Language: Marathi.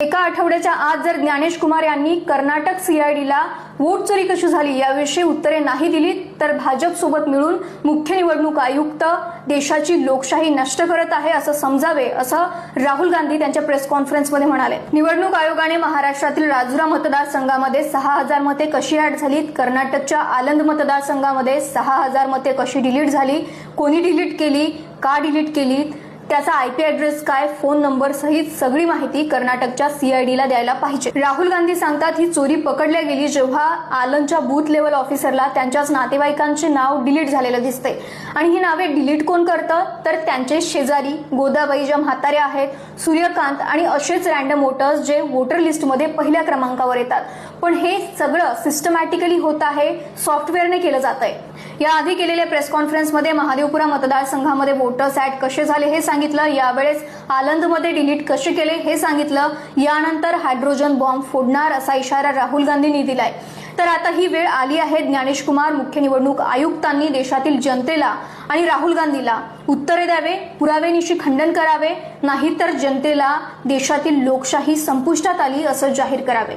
एका आठवड्याच्या आत जर ज्ञानेश कुमार यांनी कर्नाटक सीआयडीला वोट चोरी कशी झाली याविषयी उत्तरे नाही दिली तर भाजप सोबत मिळून मुख्य निवडणूक आयुक्त देशाची लोकशाही नष्ट करत आहे असं समजावे असं राहुल गांधी त्यांच्या प्रेस कॉन्फरन्समध्ये म्हणाले. निवडणूक आयोगाने महाराष्ट्रातील राजुरा मतदारसंघामध्ये सहा हजार मते कशी ऍड झालीत? कर्नाटकच्या आलंद मतदारसंघामध्ये सहा हजार मते कशी डिलीट झाली? कोणी डिलीट केली? का डिलीट केली त्याचा आयपी ऍड्रेस काय फोन नंबर सहित सगळी माहिती कर्नाटकच्या सीआयडीला द्यायला पाहिजे. राहुल गांधी सांगतात ही चोरी पकडल्या गेली जेव्हा आलनच्या बूथ लेवल ऑफिसरला त्यांच्याच नातेवाईकांचे नाव डिलीट झालेलं दिसते आणि ही नावे डिलीट कोण करतं? तर त्यांचे शेजारी गोदाबाई ज्या म्हाताऱ्या आहेत सूर्यकांत आणि असेच रॅन्डम वोटर्स जे वोटर लिस्टमध्ये पहिल्या क्रमांकावर येतात. पण हे सगळं सिस्टमॅटिकली होत आहे सॉफ्टवेअरने केलं जात आहे याआधी केलेल्या प्रेस कॉन्फरन्समध्ये महादेवपुरा मतदारसंघामध्ये वोटर्स ऍड कसे झाले हे सांगितलं. यावेळेस आलंदमध्ये डिलीट कसे केले हे सांगितलं. यानंतर हायड्रोजन बॉम्ब फोडणार असा इशारा राहुल गांधींनी दिलाय. तर आता ही वेळ आली आहे ज्ञानेश कुमार मुख्य निवडणूक आयुक्तांनी देशातील जनतेला आणि राहुल गांधीला उत्तरे द्यावे पुराव्यानिशी खंडन करावे नाहीतर जनतेला देशातील लोकशाही संपुष्टात आली असं जाहीर करावे.